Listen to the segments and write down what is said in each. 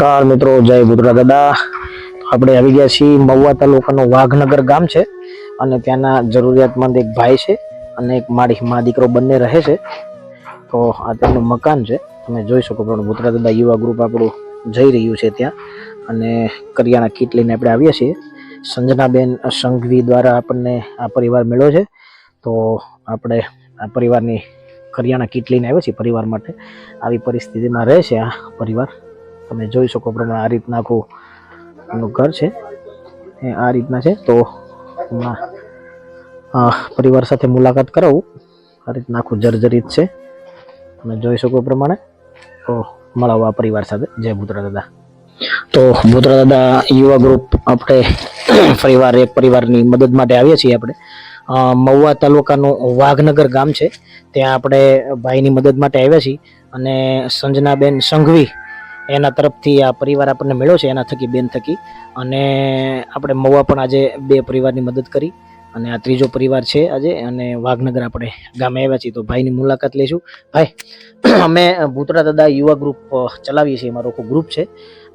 નમસ્કાર મિત્રો, જય બુદ્રા દાદા. આપણે આવી ગયા છીએ મહુવા તાલુકાનું વાઘનગર ગામ છે અને ત્યાંના જરૂરિયાતમંદ એક ભાઈ છે અને એક મારી મા દીકરો બંને રહે છે. તો આ તેમનું મકાન છે. તમે જોઈ શકો પણ બુદ્રા દાદા યુવા ગ્રુપ આપણું જઈ રહ્યું છે ત્યાં. અને કરિયાણા કીટ લઈને આપણે આવ્યા છીએ. સંજનાબેન સંઘવી દ્વારા આપણને આ પરિવાર મળ્યો છે. તો આપણે આ પરિવારની કરિયાણા કીટ લઈને આવ્યા છીએ પરિવાર માટે. આવી પરિસ્થિતિમાં રહે છે આ પરિવાર. તમે જોઈ શકો પ્રમાણે આ રીતના આખું એમનું ઘર છે. એ આ રીતના છે. તો હમણાં પરિવાર સાથે મુલાકાત કરાવું. આ રીતના આખું જર્જરિત છે. તમે જોઈ શકો પ્રમાણે. તો મળાવો આ પરિવાર સાથે. જય ભૂતરા દાદા. તો ભૂતરા દાદા યુવા ગ્રુપ આપણે પરિવાર, એક પરિવારની મદદ માટે આવીએ છીએ આપણે. મહુવા તાલુકાનું વાઘનગર ગામ છે. ત્યાં આપણે ભાઈની મદદ માટે આવ્યા છીએ. અને સંજનાબેન સંઘવી એના તરફથી આ પરિવાર આપણને મળ્યો છે, એના થકી, બેન થકી. અને આપણે મવા પણ આજે બે પરિવારની મદદ કરી. અને આ ત્રીજો પરિવાર છે આજે, અને વાઘનગર આપણે ગામે આવ્યા છીએ, તો ભાઈની મુલાકાત લઈશું ભાઈ, અમે ભૂતરા દાદા યુવા ગ્રુપ ચલાવીએ છીએ, મારો આખો ગ્રુપ છે.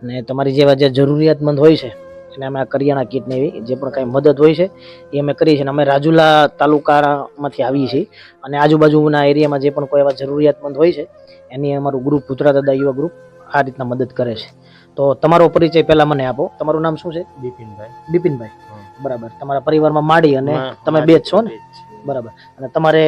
અને તમારી જેવા જે જરૂરિયાતમંદ હોય છે, એને અમે આ કરિયાણા કીટને એવી જે પણ કાંઈ મદદ હોય છે, એ અમે કરીએ છીએ. અને અમે રાજુલા તાલુકામાંથી આવીએ છીએ. અને આજુબાજુના એરિયામાં જે પણ કોઈ એવા જરૂરિયાતમંદ હોય છે, એની અમારું ગ્રુપ, ભૂતરા દાદા યુવા ગ્રુપ આ રીતના મદદ કરે છે. તો તમારો પરિચય પહેલા મને આપો. તમારું નામ શું છે? બિપિનભાઈ બિપિનભાઈ બરાબર. તમારા પરિવારમાં માડી અને તમે બે જ છો ને? બરાબર. અને તમારે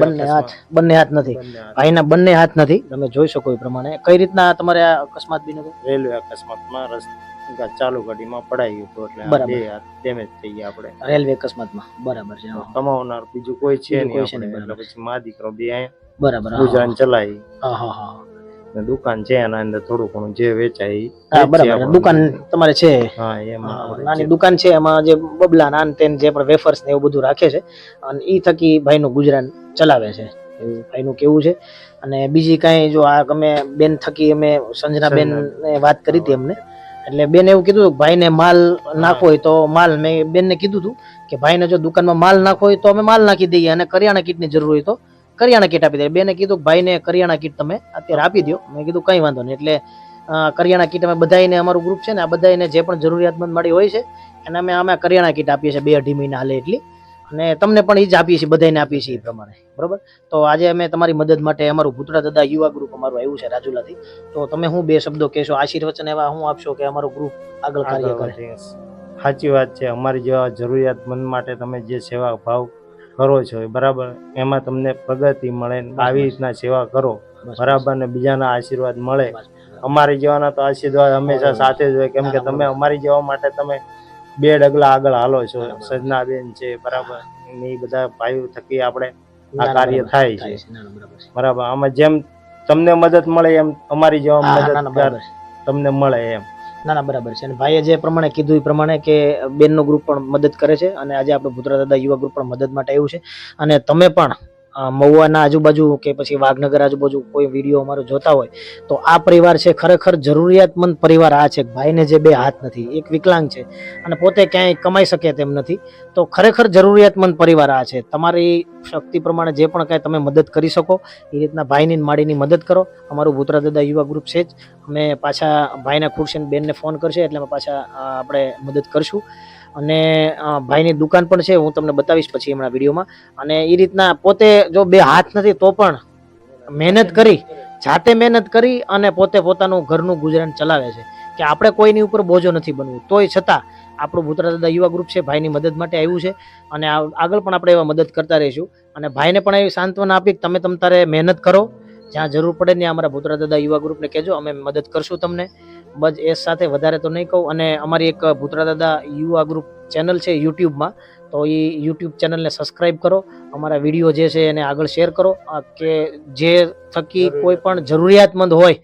બંને હાથ બંને હાથ નથી. ભાઈના બંને હાથ નથી. તમે જોઈ શકો એ પ્રમાણે. કઈ રીતના તમારે આ અકસ્માત બી નથી રેલવે અકસ્માતમાં રસ્તા ચાલુ ગાડીમાં પડાયું ગયું એટલે બરાબર. બે હાથ ડેમેજ થઈ ગયા આપણે. રેલવે અકસ્માતમાં. બરાબર છે. કમાવનાર બીજું કોઈ છે નહીં કોઈ છે નહીં, એટલે. પછી મા દીકરો બે બરાબર ગુજરાન ચલાવી. હા હા હા. દુકાન છે એના અંદર થોડું ઘણું જે વેચાય હા બરાબર. દુકાન તમારે છે? હા એમાં નાની દુકાન છે એમાં જે બબલા નાન તેન જે પણ વેફર્સ ને એવું બધું રાખે છે અને ઈ થકી ભાઈનું ગુજરાન ચલાવે છે. ભાઈનું કેવું છે? અને બીજી કાંઈ જો આ અમે બેન થકી અમે સંજના બેન વાત કરી હતી અમને એટલે બેન એવું કીધું ભાઈને માલ નાખવો હોય તો માલ મેં બેનને કીધું હતું કે ભાઈને જો દુકાનમાં માલ નાખવો હોય તો અમે માલ નાખી દઈએ અને કરિયાણા કીટની જરૂર હોય તો. કરિયાણા કીટ આપી દે. બેને કીધું કે ભાઈને કરિયાણા કીટ તમે અત્યારે આપી દો મેં કીધું કંઈ વાંધો નહીં. એટલે કરિયાણા કીટ અમે બધાને અમારું ગ્રુપ છે ને આ બધાને જે પણ જરૂરિયાતમંદ મળી હોય છે અને અમે અમે કરિયાણા કીટ આપીએ છીએ બે અઢી મહિના હાલે એટલી. અને તમને પણ એ જ આપીએ છીએ બધાને આપીએ છીએ એ પ્રમાણે. બરાબર? તો આજે અમે તમારી મદદ માટે અમારું ભૂતળા દાદા યુવા ગ્રુપ અમારું આવ્યું છે રાજુલાથી. તો તમે હું બે શબ્દો કહેશો? આશીર્વચન એવા હું આપશો કે અમારું ગ્રુપ આગળ કાર્ય કરે? સાચી વાત છે. અમારી જેવા જરૂરિયાતમંદ માટે તમે જે સેવા ભાવ કરો છો બરાબર. એમાં તમને પ્રગતિ મળે આવી રીતના સેવા કરો. બરાબર ને બીજાના આશીર્વાદ મળે. અમારી જેવાના તો આશીર્વાદ હંમેશા સાથે જ હોય કેમ કે તમે અમારી જેવા માટે તમે બે ડગલા આગળ હાલો છો. સજનાબેન છે બરાબર. એ બધા ભાઈઓ થકી આપણે ના, કાર્ય થાય છે. બરાબર આમાં જેમ તમને મદદ મળે એમ અમારી જેવા મદદ. તમને મળે એમ. ના ના, બરાબર છે. અને ભાઈએ જે પ્રમાણે કીધું એ પ્રમાણે કે બેનનો ગ્રુપ પણ મદદ કરે છે અને આજે આપણે ભૂતરા દાદા યુવા ગ્રુપ પણ મદદ માટે આવ્યું છે. અને તમે પણ મહુવાના આજુબાજુ કે પછી વાઘનગર આજુબાજુ કોઈ વીડિયો અમારો જોતા હોય, તો આ પરિવાર છે ખરેખર જરૂરિયાતમંદ પરિવાર. આ છે, ભાઈને જે બે હાથ નથી, એક વિકલાંગ છે અને પોતે ક્યાંય કમાઈ શકે તેમ નથી. તો ખરેખર જરૂરિયાતમંદ પરિવાર આ છે. તમારી શક્તિ પ્રમાણે જે પણ કાંઈ તમે મદદ કરી શકો, એ રીતના ભાઈની માડીની મદદ કરો. અમારું ભૂતરા દાદા યુવા ગ્રુપ છે જ. અમે પાછા ભાઈના ખુરશીન બેનને ફોન કરશે એટલે અમે પાછા આપણે મદદ કરશું. અને ભાઈની દુકાન પણ છે, હું તમને બતાવીશ પછી હમણાં વિડીયોમાં. અને એ રીતના પોતે જો બે હાથ નથી તો પણ મહેનત કરી, જાતે મહેનત કરી અને પોતે પોતાનું ઘરનું ગુજરાન ચલાવે છે. કે આપણે કોઈની ઉપર બોજો નથી બનવું. તોય છતાં આપણું ભૂતરા દાદા યુવા ગ્રુપ છે, ભાઈની મદદ માટે આવ્યું છે. અને આગળ પણ આપણે એવા મદદ કરતા રહીશું. અને ભાઈને પણ એવી સાંત્વના આપી તમે તમ તારે મહેનત કરો. જ્યાં જરૂર પડે ત્યાં અમારા ભૂતરા દાદા યુવા ગ્રુપને કહેજો, અમે મદદ કરશું તમને. બસ એ સાથે વધારે તો નહીં કહું. અને અમારી એક ભૂતરા દાદા યુવા ગ્રુપ ચેનલ છે યુટ્યુબમાં. તો એ યુટ્યુબ ચેનલને સબસ્ક્રાઈબ કરો. અમારા વીડિયો જે છે એને આગળ શેર કરો. કે જે થકી કોઈ પણ જરૂરિયાતમંદ હોય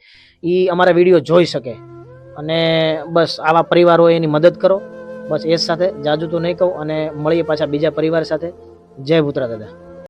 એ અમારા વીડિયો જોઈ શકે. અને બસ આવા પરિવારો હોય એની મદદ કરો. બસ એ સાથે જાજુ તો નહીં કહું. અને મળીએ પાછા બીજા પરિવાર સાથે. જય ભૂતરા દાદા.